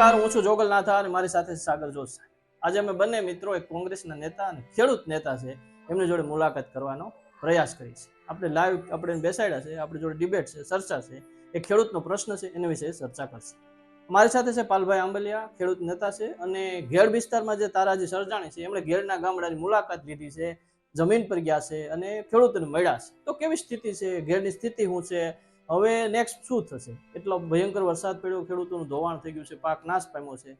નમસ્કાર, હું છું જોગલનાથા અને મારી સાથે સાગર જોશ આજે અમે બંને મિત્રો એક કોંગ્રેસના નેતા અને ખેડૂત નેતા છે, એમની જોડે મુલાકાત કરવાનો પ્રયાસ કરી આપણે લાઈવ આપણે બેસાડ્યા છે, આપણી જોડે ડિબેટ છે, ચર્ચા છે, એ ખેડૂતનો પ્રશ્ન છે, એના વિશે ચર્ચા કરશે. મારી સાથે છે પાલભાઈ આંબલિયા, ખેડૂત નેતા છે અને ઘેડ વિસ્તારમાં જે તારાજી સર્જાણી છે, એમણે ઘેડના ગામડાની મુલાકાત લીધી છે, જમીન પર ગયા છે અને ખેડૂતોને મળ્યા છે. તો કેવી સ્થિતિ છે? ઘેડની સ્થિતિ શું છે? હવે નેક્સ્ટ શું થશે? એટલો ભયંકર વરસાદ પડ્યો, ખેડૂતોનું ધોવાણ થઈ ગયું છે, પાક નાશ પામ્યો છે.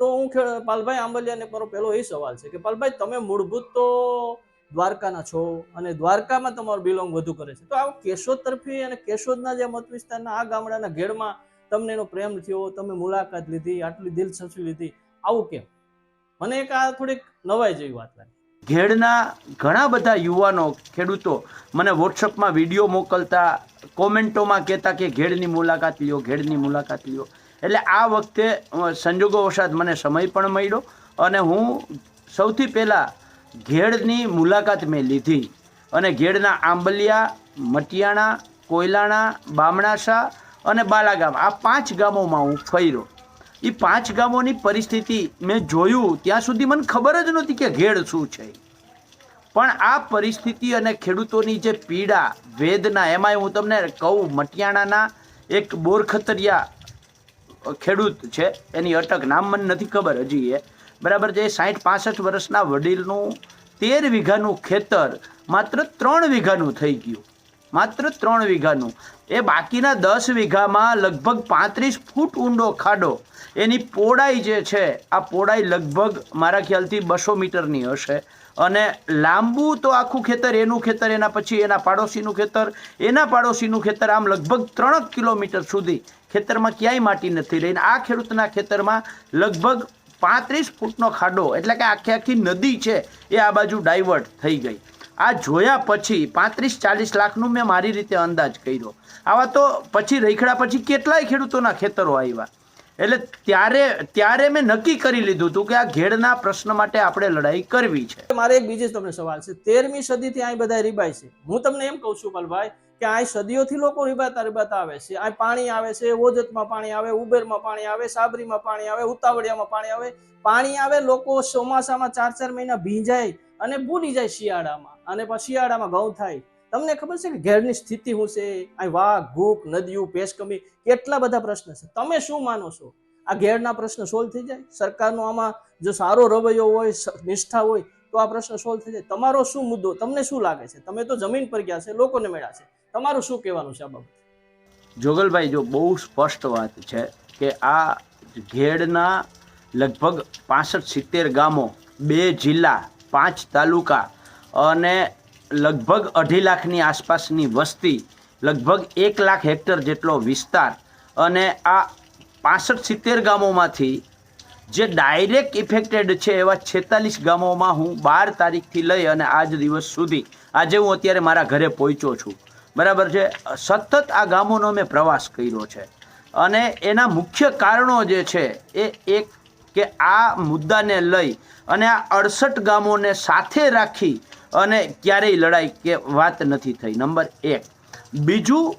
તો હું પાલભાઈ આંબલિયાને મારો પહેલો એ સવાલ છે કે, પાલભાઈ, તમે મૂળભૂત તો દ્વારકાના છો અને દ્વારકામાં તમારો બિલોંગ વધુ કરે છે. તો આ કેશોદ તરફી અને કેશોદના જે મત વિસ્તારના આ ગામડાના ઘેડમાં તમને એનો પ્રેમ થયો, તમે મુલાકાત લીધી, આટલી દિલચસ્પી લીધી. આવું કેમ? મને એક આ થોડીક નવાઈ જેવી વાત લાગી. ઘેડના ઘણા બધા યુવાનો ખેડૂતો મને વોટ્સઅપમાં વીડિયો મોકલતા, કોમેન્ટોમાં કહેતા કે ઘેડની મુલાકાત લ્યો, ઘેડની મુલાકાત લ્યો. એટલે આ વખતે સંજોગો સંજોગોવશાત મને સમય પણ મળ્યો અને હું સૌથી પહેલાં ઘેડની મુલાકાત મેં લીધી અને ઘેડના આંબલિયા, મટિયાણા, કોયલાણા, બામણાસા અને બાલાગામ આ પાંચ ગામોમાં હું ફર્યો. એ પાંચ ગામોની પરિસ્થિતિ મેં જોયું, ત્યાં સુધી મને ખબર જ નહોતી કે ઘેડ શું છે. પણ આ પરિસ્થિતિ અને ખેડૂતોની જે પીડા, વેદના, એમાંય હું તમને કહું, મટિયાણાના એક બોરખતરિયા ખેડૂત છે, એની અટક નામ મને નથી ખબર હજી એ. બરાબર છે સાઠ પાસઠ વર્ષના વડીલનું તેર વીઘાનું ખેતર, માત્ર ત્રણ વીઘાનું થઈ ગયું. માત્ર ત્રણ વીઘાનું. એ બાકીના દસ વીઘામાં લગભગ પાંત્રીસ ફૂટ ઊંડો ખાડો એની પહોળાઈ જે છે, આ પહોળાઈ લગભગ મારા ખ્યાલથી બસો મીટરની હશે. અને લાંબુ તો આખું ખેતર, એનું ખેતર, એના પછી એના પાડોશીનું ખેતર, એના પાડોશીનું ખેતર આમ લગભગ ત્રણ કિલોમીટર સુધી ખેતરમાં ક્યાંય માટી નથી રહી. આ ખેડૂતના ખેતરમાં લગભગ પાંત્રીસ ફૂટનો ખાડો, એટલે કે આખી આખી નદી છે, એ આ બાજુ ડાયવર્ટ થઈ ગઈ. આ જોયા પછી પાંત્રીસ ચાલીસ લાખનું મેં મારી રીતે અંદાજ કર્યો. આવા તો પછી રહીખડા પછી કેટલાય ખેડૂતોના ખેતરો આવ્યા. એટલે ત્યારે ત્યારે મેં નક્કી કરી લીધું હતું કે આ ઘેડના પ્રશ્ન માટે આપણે લડાઈ કરવી છે. મારે એક બીજો તમને સવાલ છે. તેરમી સદીથી અહીં બધા રીબાય છે. હું તમને એમ કહું છું પલભાઈ કે અહીં સદીઓથી લોકો રીબાતા રીબાતા આવે છે. અહીં પાણી આવે છે, ઓજતમાં પાણી આવે, ઉબેરમાં પાણી આવે, સાબરીમાં પાણી આવે, ઉતાવળિયામાં પાણી આવે. પાણી આવે, લોકો ચોમાસામાં ચાર ચાર મહિના ભીંજાય અને ભૂલી જાય શિયાળામાં. અને પછી શિયાળામાં ઘઉં થાય. તમને ખબર છે કે ઘેરની સ્થિતિ શું છે? અહીં વાઘ, ભૂખ, નદીઓ પેશકમી કેટલા બધા પ્રશ્ન છે. તમે શું માનો છો? આ ઘેરના પ્રશ્ન સોલ્વ થઈ જાય? સરકારનો આમાં જો સારો રવૈયો હોય નિષ્ઠા હોય, તો આ પ્રશ્ન સોલ્વ થઈ જાય. તમારો શું મુદ્દો? તમને શું લાગે છે? તમે તો જમીન પર ગયા છે, લોકોને મળ્યા છે. તમારું શું કહેવાનું છે આ બાબત? જોગલભાઈ, જો બહુ સ્પષ્ટ વાત છે કે આ ઘેડના લગભગ પાસઠ સિત્તેર ગામો, બે જિલ્લા, પાંચ તાલુકા અને લગભગ અઢી લાખની આસપાસની વસ્તી, લગભગ એક લાખ હેક્ટર જેટલો વિસ્તાર અને આ પાસઠ સિત્તેર ગામોમાંથી જે ડાયરેક્ટ ઇફેક્ટેડ છે એવા છેતાલીસ ગામોમાં હું બાર તારીખથી લઈ અને આજ દિવસ સુધી, આજે હું અત્યારે મારા ઘરે પહોંચ્યો છું. બરાબર છે? સતત આ ગામોનો મેં પ્રવાસ કર્યો છે. અને એના મુખ્ય કારણો જે છે એ એક કે આ મુદ્દાને લઈ અને આ અડસઠ ગામોને સાથે રાખી અને ક્યારેય લડાઈ કે વાત નથી થઈ. નંબર એક. બીજું,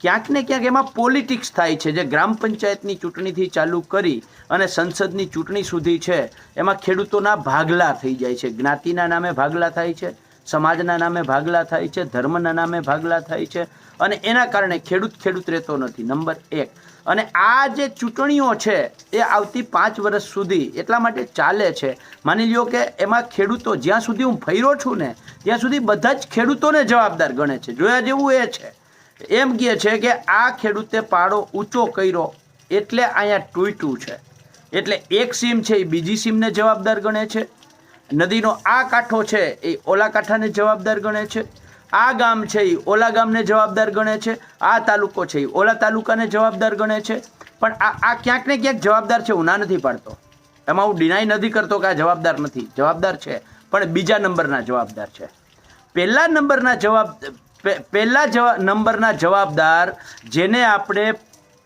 ક્યાંક ને ક્યાંક એમાં પોલિટિક્સ થાય છે. જે ગ્રામ પંચાયતની ચૂંટણીથી ચાલુ કરી અને સંસદની ચૂંટણી સુધી છે, એમાં ખેડૂતોના ભાગલા થઈ જાય છે. જ્ઞાતિના નામે ભાગલા થાય છે, સમાજના નામે ભાગલા થાય છે, ધર્મના નામે ભાગલા થાય છે અને એના કારણે ખેડૂત ખેડૂત રહેતો નથી. નંબર એક. અને આ જે ચૂંટણીઓ છે, એ આવતી પાંચ વર્ષ સુધી એટલા માટે ચાલે છે. માની લ્યો કે એમાં ખેડૂતો જ્યાં સુધી હું ફર્યો છું ને, ત્યાં સુધી બધા જ ખેડૂતોને જવાબદાર ગણે છે. જોયા જેવું એ છે. એમ કહે છે કે આ ખેડૂતે પાડો ઊંચો કર્યો એટલે અહીંયા તૂટ્યું છે. એટલે એક સીમ છે એ બીજી સીમને જવાબદાર ગણે છે. નદીનો આ કાંઠો છે એ ઓલા કાંઠાને જવાબદાર ગણે છે. આ ગામ છે એ ઓલા ગામને જવાબદાર ગણે છે, આ તાલુકો છે એ ઓલા તાલુકાને જવાબદાર ગણે છે. પણ આ આ ક્યાંક ને ક્યાંક જવાબદાર છે, હું ના નથી પાડતો. એમાં હું ડિનાય નથી કરતો કે આ જવાબદાર નથી. જવાબદાર છે, પણ બીજા નંબરના જવાબદાર છે. પહેલા નંબરના જવાબ પહેલા જવા, નંબરના જવાબદાર જેને આપણે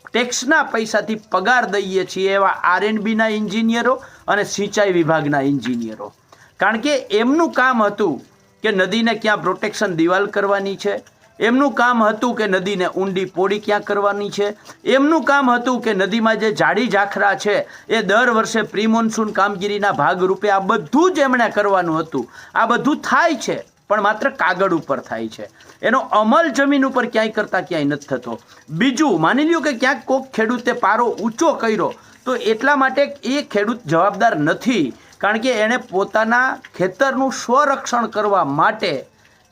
ટેક્સના પૈસાથી પગાર દઈએ છીએ એવા આર એન્ડબીના એન્જિનિયરો અને સિંચાઈ વિભાગના એન્જિનિયરો કારણ કે એમનું કામ હતું કે નદીને ક્યાં પ્રોટેક્શન દિવાલ કરવાની છે? એમનું કામ હતું કે નદીને ઊંડી પોડી ક્યાં કરવાની છે? એમનું કામ હતું કે નદીમાં જે જાડી ઝાખરા છે, એ દર વર્ષે પ્રી મોન્સૂન કામગીરીના ભાગરૂપે આ બધું જ એમણે કરવાનું હતું. આ બધું થાય છે, પણ માત્ર કાગળ ઉપર થાય છે. એનો અમલ જમીન ઉપર ક્યાંય કરતાં ક્યાંય નથી થતો. બીજું, માની લ્યો કે ક્યાંક કોઈક ખેડૂતે પારો ઊંચો કર્યો, તો એટલા માટે એ ખેડૂત જવાબદાર નથી. કારણ કે એણે પોતાના ખેતરનું સ્વરક્ષણ કરવા માટે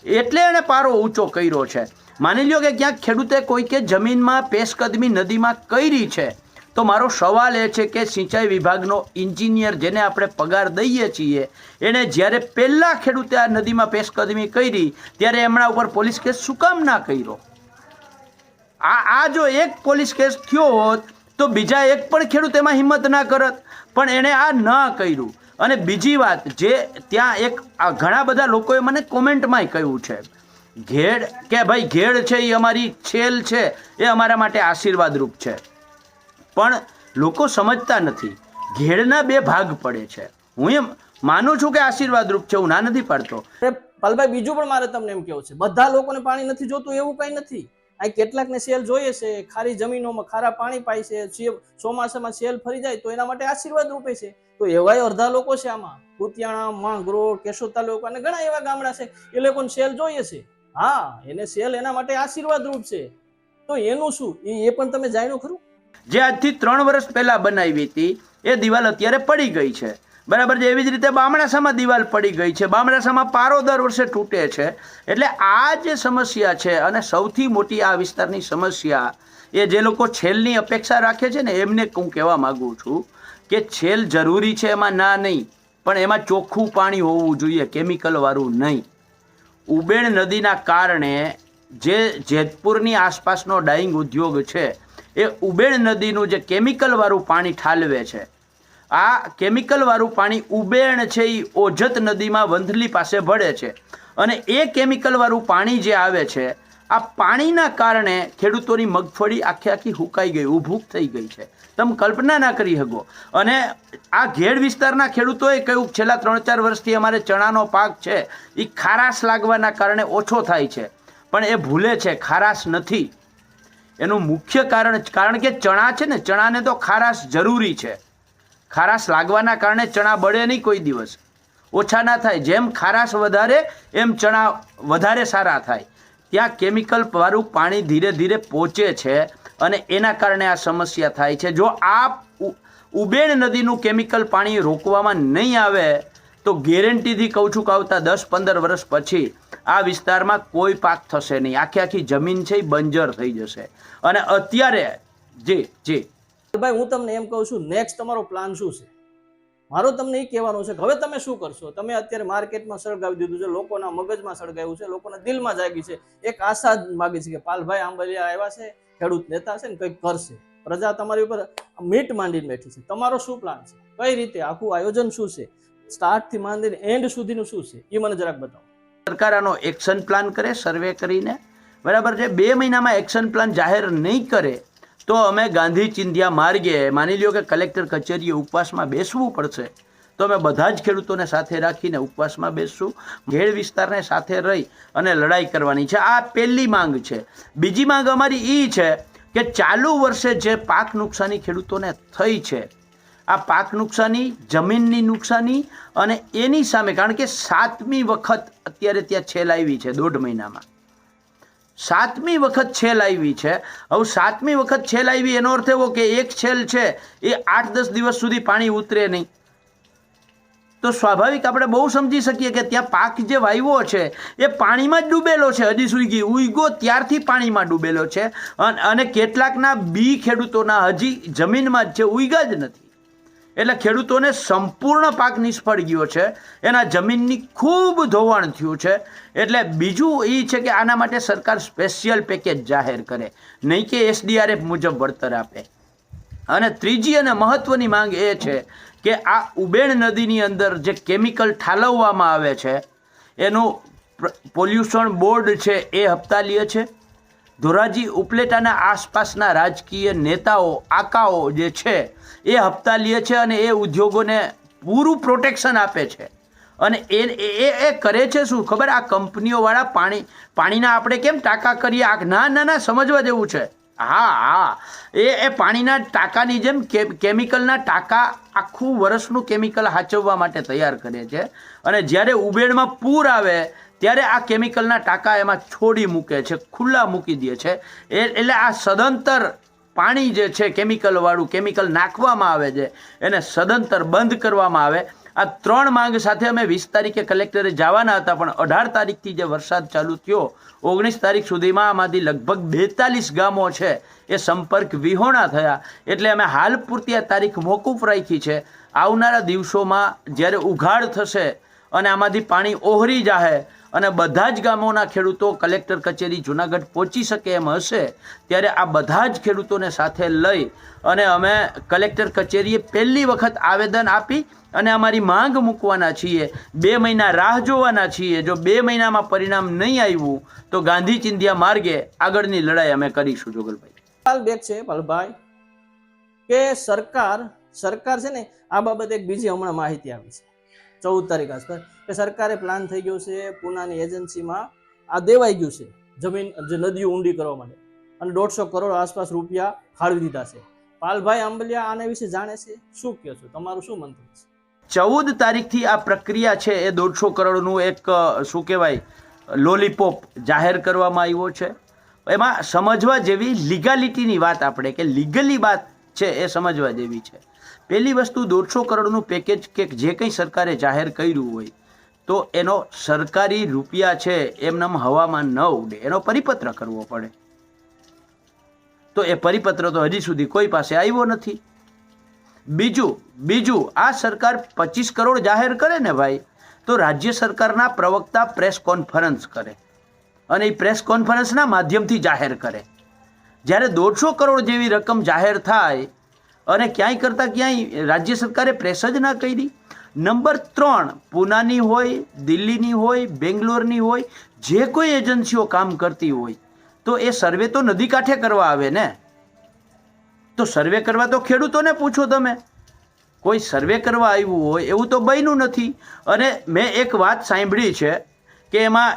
એટલે એણે પારો ઊંચો કર્યો છે. માની લ્યો કે ક્યાંક ખેડૂતે કોઈકે જમીનમાં પેશકદમી નદીમાં કરી છે, તો મારો સવાલ એ છે કે સિંચાઈ વિભાગનો ઇન્જિનિયર જેને આપણે પગાર દઈએ છીએ, એણે જ્યારે પહેલાં ખેડૂતે આ નદીમાં પેશકદમી કરી ત્યારે એમના ઉપર પોલીસ કેસ શું કામ ના કર્યો? આ આ જો એક પોલીસ કેસ થયો હોત, તો બીજા એક પણ ખેડૂત એમાં હિંમત ના કરત, પણ એણે આ ન કર્યું. અને બીજી વાત, જે ત્યાં એક ઘણા બધા લોકોએ મને કોમેન્ટમાંય કહ્યું છે, ઘેડ, કે ભાઈ ઘેડ છે એ અમારી છેલ છે, એ અમારા માટે આશીર્વાદરૂપ છે. પણ લોકો સમજતા નથી, ઘેડના બે ભાગ પડે છે. હું એમ માનું છું કે આશીર્વાદરૂપ છે, હું ના નથી પાડતો. પાલભાઈ, બીજું પણ મારે તમને એમ કેવું છે, બધા લોકોને પાણી નથી જોતું, એવું કઈ નથી. આ કેટલાકને સેલ જોઈએ છે ખારી જમીનોમાં ખારા પાણી પાય છે ચોમાસામાં સેલ ફરી જાય તો એના માટે આશીર્વાદ રૂપે છે. તો એવાય અડધા લોકો છે આમાં કુતિયાણા માંગરોળ કેશોદ લોકો અને ઘણા એવા ગામડા છે, એ લોકોને સેલ જોઈએ છે. હા, એને સેલ એના માટે આશીર્વાદ રૂપ છે. તો એનું શું? એ પણ તમે જાણ્યું ખરું? જે આજથી ત્રણ વર્ષ પહેલા બનાવી હતી, એ દિવાલ અત્યારે પડી ગઈ છે. બરાબર છે? એવી જ રીતે બામણાસામાં દિવાલ પડી ગઈ છે. બામણાસામાં પારો દર વર્ષે તૂટે છે. એટલે આ જે સમસ્યા છે અને સૌથી મોટી આ વિસ્તારની સમસ્યા એ જે લોકો છેલની અપેક્ષા રાખે છે ને, એમને હું કહેવા માગું છું કે છેલ જરૂરી છે એમાં? ના, નહીં. પણ એમાં ચોખ્ખું પાણી હોવું જોઈએ કેમિકલવાળું નહીં. ઉબેણ નદીના કારણે જે જેતપુરની આસપાસનો ડાઈંગ ઉદ્યોગ છે, એ ઉબેણ નદીનું જે કેમિકલવાળું પાણી ઠાલવે છે આ કેમિકલવાળું પાણી ઉબેણ છે એ ઓજત નદીમાં વંથલી પાસે ભળે છે. અને એ કેમિકલવાળું પાણી જે આવે છે, આ પાણીના કારણે ખેડૂતોની મગફળી આખી આખી હુકાઈ ગઈ ઊભૂક થઈ ગઈ છે. તમે કલ્પના ના કરી શકો. અને આ ઘેડ વિસ્તારના ખેડૂતોએ કહ્યું છેલ્લા ત્રણ ચાર વર્ષથી અમારે ચણાનો પાક છે એ ખારાશ લાગવાના કારણે ઓછો થાય છે. પણ એ ભૂલે છે, ખારાશ નથી. એનું મુખ્ય કારણ કારણ કે ચણા છે ને, ચણાને તો ખારાશ જરૂરી છે. ખારાશ લાગવાના કારણે ચણા બળે નહીં કોઈ દિવસ. ઓછા ના થાય. જેમ ખારાશ વધારે, એમ ચણા વધારે સારા થાય. ત્યાં કેમિકલ વાળું પાણી ધીરે ધીરે પહોંચે છે અને એના કારણે આ સમસ્યા થાય છે. જો આ ઉબેણ નદીનું કેમિકલ પાણી રોકવામાં નહીં આવે, તો ગેરંટીથી કહું છું કે આવતા દસ પંદર વર્ષ પછી આ વિસ્તારમાં કોઈ પાક થશે નહીં. આખી આખી જમીન છે એ બંજર થઈ જશે. અને અત્યારે જી જી ભાઈ, હું તમને એમ કહું છું નેક્સ્ટ તમારો પ્લાન શું છે? મારો તમને એ કહેવાનું છે કે હવે તમે શું કરશો? તમે અત્યારે માર્કેટમાં સળગાવી દીધું છે, લોકોના મગજમાં સળગાવ્યું છે, લોકોના દિલમાં જાગી છે. એક આશા જ માગી છે કે પાલભાઈ આંબલિયા આવ્યા છે, ખેડૂત નેતા છે ને, કંઈક કરશે. પ્રજા તમારી ઉપર મીટ માંડીને બેઠી છે. તમારો શું પ્લાન છે? કઈ રીતે? આખું આયોજન શું છે? સ્ટાર્ટથી માંડીને એન્ડ સુધીનું શું છે? એ મને જરાક બતાવો. સરકાર આનો એક્શન પ્લાન કરે સર્વે કરીને. બરાબર છે? બે મહિનામાં એક્શન પ્લાન જાહેર નહીં કરે તો અમે ગાંધી ચિંધ્યા માર્ગે માની લ્યો કે કલેક્ટર કચેરીએ ઉપવાસમાં બેસવું પડશે. તો અમે બધા જ ખેડૂતોને સાથે રાખીને ઉપવાસમાં બેસશું. ઘેડ વિસ્તારને સાથે રહી અને લડાઈ કરવાની છે. આ પહેલી માંગ છે. બીજી માંગ અમારી એ છે કે ચાલુ વર્ષે જે પાક નુકસાની ખેડૂતોને થઈ છે, આ પાક નુકસાની, જમીનની નુકસાની અને એની સામે કારણ કે સાતમી વખત અત્યારે ત્યાં છેલ આવી છે દોઢ મહિનામાં. સાતમી વખત છેલ આવી છે. હવે સાતમી વખત છેલ આવી, એનો અર્થ એવો કે એક છેલ છે, એ આઠ દસ દિવસ સુધી પાણી ઉતરે નહીં. તો સ્વાભાવિક આપણે બહુ સમજી શકીએ કે ત્યાં પાક જે વાવ્યો છે, એ પાણીમાં જ ડૂબેલો છે. હજી સુધી ઉઈગો ત્યારથી પાણીમાં ડૂબેલો છે. અન- કેટલાકના બી ખેડૂતોના હજી જમીનમાં જ છે, ઉઈગા જ નથી. એટલે ખેડૂતોને સંપૂર્ણ પાક નિષ્ફળ ગયો છે. એના જમીનની ખૂબ ધોવાણ થયું છે. એટલે બીજું એ છે કે આના માટે સરકાર સ્પેશિયલ પેકેજ જાહેર કરે. નહીં કે એસડીઆરએફ મુજબ વળતર આપે. અને ત્રીજી અને મહત્વની માંગ એ છે કે આ ઉબેણ નદીની અંદર જે કેમિકલ ઠાલવવામાં આવે છે, એનું પોલ્યુશન બોર્ડ છે એ હપ્તા લે છે. ધોરાજી ઉપલેટાના આસપાસના રાજકીય નેતાઓ, આકાઓ જે છે, એ હપ્તા લે છે અને એ ઉદ્યોગોને પૂરું પ્રોટેક્શન આપે છે. અને એ એ, એ- કરે છે શું? ખબર? આ કંપનીઓવાળા પાણી, પાણીના આપણે કેમ ટાંકા કરીએ? આ ના ના ના, સમજવા જેવું છે. હા હા. એ એ પાણીના ટાંકાની જેમ કેમિકલના ટાંકા આખું વર્ષનું કેમિકલ હાચવવા માટે તૈયાર કરે છે. અને જ્યારે ઉબેડમાં પૂર આવે ત્યારે આ કેમિકલના ટાંકા એમાં છોડી મૂકે છે, ખુલ્લા મૂકી દે છે. એ એટલે આ સદંતર પાણી જે છે કેમિકલવાળું, કેમિકલ નાખવામાં આવે છે, એને સદંતર બંધ કરવામાં આવે. આ ત્રણ માંગ સાથે અમે વીસ તારીખે કલેક્ટરે જવાના હતા, પણ અઢાર તારીખથી જે વરસાદ ચાલુ થયો, ઓગણીસ તારીખ સુધીમાં આમાંથી લગભગ બેતાલીસ ગામો છે એ સંપર્ક વિહોણા થયા. એટલે અમે હાલ પૂરતી આ તારીખ મોકૂફ રાખી છે. આવનારા દિવસોમાં જ્યારે ઉઘાડ થશે અને આમાંથી પાણી ઓહરી જાહે અને બધા જ ગામોના ખેડૂતો કલેક્ટર કચેરી જુનાગઢ પહોંચી શકે એમ હશે, ત્યારે આ બધા જ ખેડૂતોને સાથે લઈ અને અમે કલેક્ટર કચેરીએ પહેલી વખત આવેદન આપી અને અમારી માંગ મૂકવાના છીએ. બે મહિના રાહ જોવાના છીએ. જો બે મહિનામાં પરિણામ નહીં આવ્યું, તો ગાંધી ચિંધ્યા માર્ગે આગળની લડાઈ અમે કરીશું, જોગલભાઈ. સવાલ બેક છે પલભાઈ કે સરકાર સરકાર છે ને, આ બાબતે એક બીજી હમણાં માહિતી આવી છે. ચૌદ તારીખ આસપાસ. કે સરકારે પ્લાન થઈ ગયો છે પૂનાની એજન્સીમાં આ દેવાઈ ગયું છે જમીન, જે નદીઓ ઊંડી કરવા માટે. અને દોઢસો કરોડ આસપાસ રૂપિયા ફાળવી દીધા છે. પાલભાઈ આંબલિયા આના વિશે જાણે છે? શું કહો છો? તમારું શું મંતવ્ય છે? ચૌદ તારીખથી આ પ્રક્રિયા છે એ દોઢસો કરોડનું એક શું કહેવાય, લોલીપોપ જાહેર કરવામાં આવ્યો છે. એમાં સમજવા જેવી લીગાલિટીની વાત આપણે, કે લીગલી વાત છે એ સમજવા જેવી છે. પહેલી વસ્તુ દોઢસો કરોડનું પેકેજ કે જે કંઈ સરકારે જાહેર કર્યું હોય, તો એનો સરકારી રૂપિયા છે એમનામ હવામાં ન ઉડે. એનો પરિપત્ર કરવો પડે. તો એ પરિપત્ર તો હજી સુધી કોઈ પાસે આવ્યો નથી. બીજું બીજું, આ સરકાર પચીસ કરોડ જાહેર કરે ને ભાઈ, તો રાજ્ય સરકારના પ્રવક્તા પ્રેસ કોન્ફરન્સ કરે. અને એ પ્રેસ કોન્ફરન્સના માધ્યમથી જાહેર કરે. જ્યારે દોઢસો કરોડ જેવી રકમ જાહેર થાય અને ક્યાંય કરતાં ક્યાંય રાજ્ય સરકારે પ્રેસ જ ના કરી. નંબર ત્રણ, પૂનાની હોય, દિલ્હીની હોય, બેંગ્લોરની હોય, જે કોઈ એજન્સીઓ કામ કરતી હોય, તો એ સર્વે તો નદી કાંઠે કરવા આવે ને? તો સર્વે કરવા તો ખેડૂતોને પૂછો તમે. કોઈ સર્વે કરવા આવ્યું હોય એવું તો બન્યું નથી. અને મેં એક વાત સાંભળી છે કે એમાં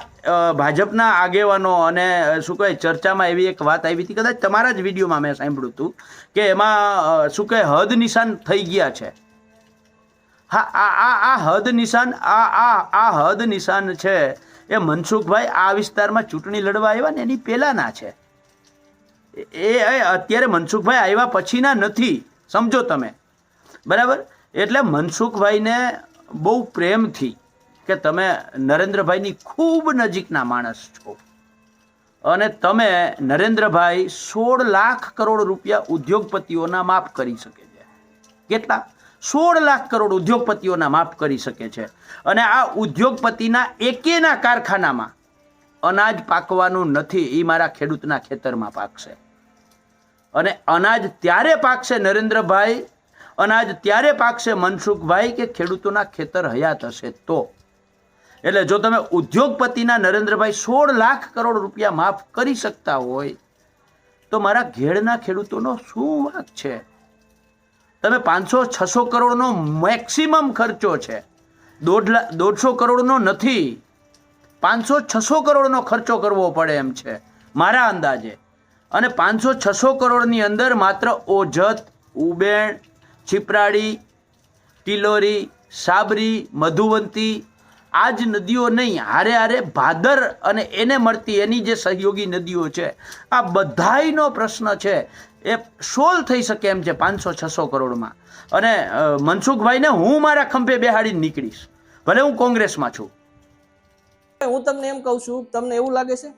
ભાજપના આગેવાનો અને શું કહેવાય, ચર્ચામાં એવી એક વાત આવી હતી. કદાચ તમારા જ વિડીયોમાં મેં સાંભળ્યું હતું કે એમાં શું કહે હદ નિશાન થઈ ગયા છે. હા, આ આ આ હદ નિશાન, આ આ આ હદ નિશાન છે એ મનસુખભાઈ આ વિસ્તારમાં ચૂંટણી લડવા આવ્યા ને એની પહેલાંના છે. એ અત્યારે મનસુખભાઈ આવ્યા પછીના નથી. સમજો તમે. બરાબર? એટલે મનસુખભાઈને બહુ પ્રેમથી કે તમે નરેન્દ્રભાઈની ખૂબ નજીકના માણસ છો. અને તમે નરેન્દ્રભાઈ સોળ લાખ કરોડ રૂપિયા ઉદ્યોગપતિઓના માફ કરી શકે છે. કેટલા? સોળ લાખ કરોડ ઉદ્યોગપતિઓના માફ કરી શકે છે. અને આ ઉદ્યોગપતિના એકેના કારખાનામાં અનાજ પાકવાનું નથી એ મારા ખેડૂતના ખેતરમાં પાકશે. અને અનાજ ત્યારે પાકશે નરેન્દ્રભાઈ, અનાજ ત્યારે પાકશે મનસુખભાઈ કે ખેડૂતોના ખેતર હયાત હશે તો? એટલે જો તમે ઉદ્યોગપતિના નરેન્દ્રભાઈ સોળ લાખ કરોડ રૂપિયા માફ કરી શકતા હોય, તો મારા ઘેડના ખેડૂતોનો શું વાંક છે? તમે પાંચસો, છસો કરોડનો મેક્સિમમ ખર્ચો છે. દોઢ દોઢસો કરોડનો નથી, પાંચસો, છસો કરોડનો ખર્ચો કરવો પડે એમ છે, મારા અંદાજે. અને પાંચસો, છસો કરોડની અંદર માત્ર ઓજત, ઉબેણ છીપરાડી ટિલોરી સાબરી, મધુવંતી આ જ નદીઓ નહીં, હારે હારે ભાદર અને એને મળતી એની જે સહયોગી નદીઓ છે, આ બધાયનો પ્રશ્ન છે, એ સોલ્વ થઈ શકે એમ છે પાંચસો, છસો કરોડમાં. અને મનસુખભાઈને હું મારા ખંભે બેહાડીને નીકળીશ, ભલે હું કોંગ્રેસમાં છું. હું તમને એમ કહું છું, તમને એવું લાગે છે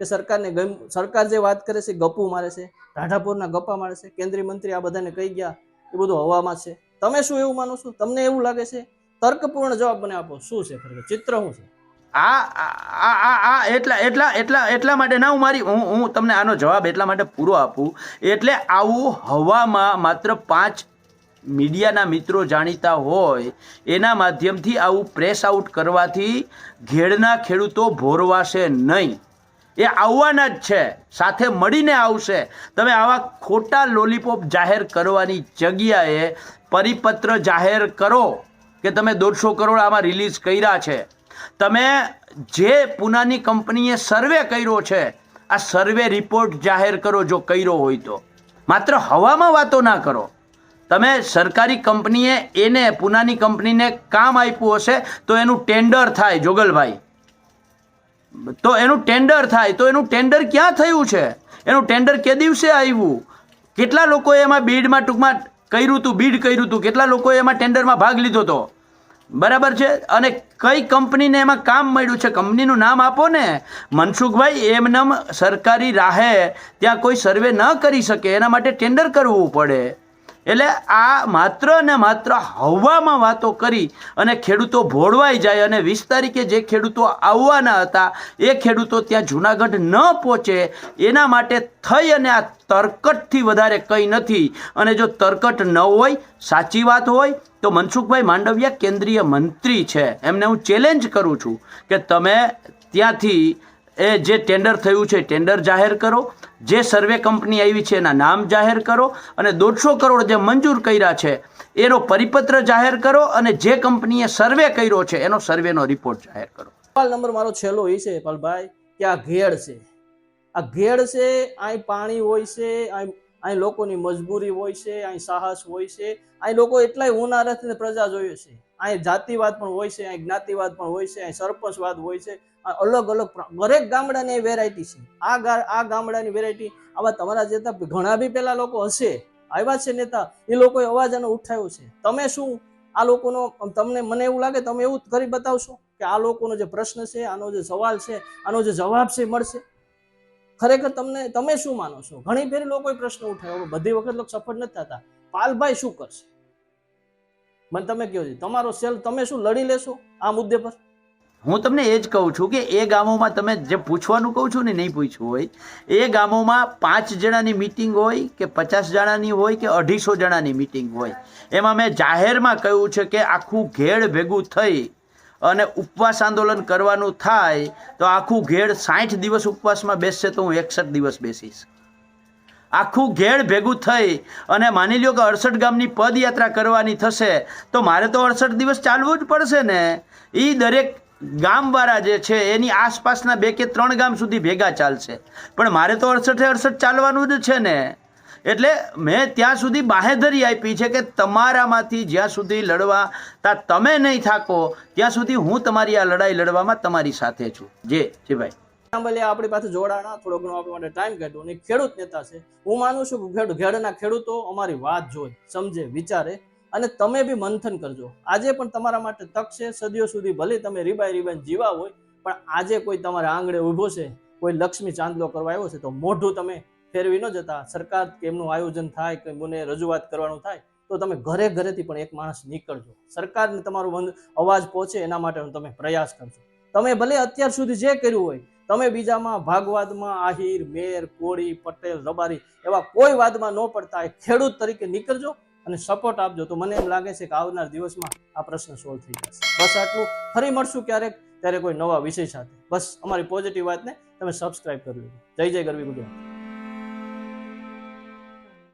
કે સરકારને સરકાર જે વાત કરે છે ગપુ મારે છે ઢાઢાપુરના ગપ્પા મારે છે, કેન્દ્રીય મંત્રી આ બધાને કહી ગયા, એ બધું હવામાં છે. તમે શું એવું માનો છો? તમને એવું લાગે છે તર્કપૂર્ણ જવાબ મને આપો, શું છે ખરેખર? ચિત્ર શું છે? આ આ આ આ એટલા એટલા એટલા એટલા માટે ના હું મારી, હું હું તમને આનો જવાબ એટલા માટે પૂરો આપું, એટલે આવું હવામાં માત્ર પાંચ મીડિયાના મિત્રો જાણીતા હોય, એના માધ્યમથી આવું પ્રેસ આઉટ કરવાથી ઘેડના ખેડૂતો ભોરવાશે નહીં. એ આવવાના જ છે, સાથે મળીને આવશે. તમે આવા ખોટા લોલીપોપ જાહેર કરવાની જગ્યાએ પરિપત્ર જાહેર કરો. કે તમે દોઢસો કરોડ આમાં રિલીઝ કર્યા છે. તમે જે પૂનાની કંપનીએ સર્વે કર્યો છે, આ સર્વે રિપોર્ટ જાહેર કરો જો કર્યો હોય તો. માત્ર હવામાં વાતો ના કરો. તમે સરકારી કંપનીએ એને, પૂનાની કંપનીને કામ આપ્યું હશે, તો એનું ટેન્ડર થાય, જોગલભાઈ. તો એનું ટેન્ડર થાય, તો એનું ટેન્ડર ક્યાં થયું છે? એનું ટેન્ડર કે દિવસે આવ્યું? કેટલા લોકોએ એમાં બીડમાં ટૂંકમાં કર્યું હતું બીડ કર્યું હતું કેટલા લોકોએ એમાં ટેન્ડરમાં ભાગ લીધો હતો બરાબર છે? અને કઈ કંપનીને એમાં કામ મળ્યું છે? કંપનીનું નામ આપો ને. મનસુખભાઈ, એમનેમ સરકારી રાહે ત્યાં કોઈ સર્વે ન કરી શકે, એના માટે ટેન્ડર કરવું પડે. એટલે આ માત્ર ને માત્ર હવામાં વાતો કરી અને ખેડૂતો ભોળવાઈ જાય અને વીસ તારીખે જે ખેડૂતો આવવાના હતા, એ ખેડૂતો ત્યાં જુનાગઢ ન પહોંચે, એના માટે થઈ અને આ તરકટથી વધારે કંઈ નથી. અને જો તરકટ ન હોય, સાચી વાત હોય, તો મનસુખભાઈ માંડવિયા કેન્દ્રીય મંત્રી છે. એમને હું ચેલેન્જ કરું છું કે તમે ત્યાંથી એ જે ટેન્ડર થયું છે ટેન્ડર જાહેર કરો. જે સર્વે કંપની આવી છે એના નામ જાહેર કરો અને દોઢસો કરોડ જે મંજૂર કર્યા છે, એનો પરિપત્ર જાહેર કરો અને જે કંપનીએ સર્વે કર્યો છે, એનો સર્વેનો રિપોર્ટ જાહેર કરો. સવાલ નંબર મારો છેલ્લો એ છે, પાલભાઈ, કે આ ઘેડ છે. આ ઘેડ છે અહીં પાણી હોય છે અહીં અહીં લોકોની મજબૂરી હોય છે અહીં સાહસ હોય છે અહીં લોકો એટલાય ઉનારથી પ્રજા જોઈએ છે. અહીં જાતિવાદ પણ હોય છે અહીં જ્ઞાતિવાદ પણ હોય છે અહીં સરપંચવાદ હોય છે. અલગ અલગ દરેક ગામડાની વેરાયટી છે. આ આ ગામડાની વેરાયટી આવા તમારા જેતા ઘણા બી પેલા લોકો હશે, આવ્યા છે નેતા, એ લોકોએ અવાજ આનો ઉઠાવ્યો છે. તમે શું આ લોકોનો તમને મને એવું લાગે, તમે એવું કરી બતાવશો? કે આ લોકોનો જે પ્રશ્ન છે, આનો જે સવાલ છે, આનો જે જવાબ છે, મળશે? ખરેખર તમને, તમે શું માનો છો? ઘણી ફેરી લોકોએ પ્રશ્ન ઉઠાવ્યો. બધી વખત લોકો સફળ નથી થતા. પાલભાઈ શું કરશે? મને તમે કહો છો? તમારો સેલ, તમે શું લડી લેશો આ મુદ્દે પર? હું તમને એ જ કહું છું કે એ ગામોમાં તમે જે પૂછવાનું કહું છું ને નહીં પૂછવું હોય. એ ગામોમાં પાંચ જણાની મિટિંગ હોય કે પચાસ જણાની હોય કે અઢીસો જણાની મિટિંગ હોય. એમાં મેં જાહેરમાં કહ્યું છે કે આખું ઘેડ ભેગું થઈ અને ઉપવાસ આંદોલન કરવાનું થાય, તો આખું ઘેડ સાઠ દિવસ ઉપવાસમાં બેસશે તો હું એકસઠ દિવસ બેસીશ. આખું ઘેડ ભેગું થઈ અને માની લ્યો કે અડસઠ ગામની પદયાત્રા કરવાની થશે, તો મારે તો અડસઠ દિવસ ચાલવું જ પડશે ને. એ દરેક ગામવાળા જે છે, એની આસપાસના બે કે ત્રણ ગામ સુધી ભેગા ચાલશે. પણ મારે તો અડસઠે અડસઠ ચાલવાનું જ છે ને. એટલે મેં ત્યાં સુધી બાહેધરી આપી છે કે તમારામાંથી જ્યાં સુધી લડવા તા તમે નહીં થાકો, ત્યાં સુધી હું તમારી આ લડાઈ લડવામાં તમારી સાથે છું. જે જે ભાઈ. આપણી પાસે જોડાણા થોડો ઘણો આપણા માટે ટાઈમ કાઢ્યો અને ખેડૂત નેતા છે. હું માનું છું કે ખેડ- ખેડૂતો અમારી વાત જોઈ સમજે, વિચારે. અને તમે બી મંથન કરજો. આજે પણ તમારા માટે તક છે, સદીઓ સુધી ભલે તમે રીબાઈ રીબાઈ જીવા હોય, પણ આજે કોઈ તમારા આંગણે ઊભો છે, કોઈ લક્ષ્મી ચાંદલો કરવા આવ્યો છે, તો મોઢું તમે ફેરવી ન જતા. સરકાર કે એમનું આયોજન થાય, કે મને રજૂઆત કરવાનું થાય, તો તમે ઘરે ઘરેથી પણ એક માણસ નીકળજો. સરકારને તમારો અવાજ પહોંચે, એના માટે તમે પ્રયાસ કરજો. તમે ભલે અત્યાર સુધી જે કર્યું હોય, તમે બીજામાં ભાગવાદમાં આહિર, મેર, કોળી, પટેલ, રબારી, એવા કોઈ વાદમાં ન પડતા, એ ખેડૂત તરીકે નીકળજો અને સપોર્ટ આપજો. તો મને એમ લાગે છે કે આવનાર દિવસમાં આ પ્રશ્ન સોલ્વ થઈ જશે. બસ આટલું. ફરી મળશું ક્યારેક, ત્યારે કોઈ નવા વિષય સાથે. બસ અમારી પોઝિટિવ વાતને તમે સબસ્ક્રાઇબ કરી લેજો. જય જય ગરવી ગુજરાત.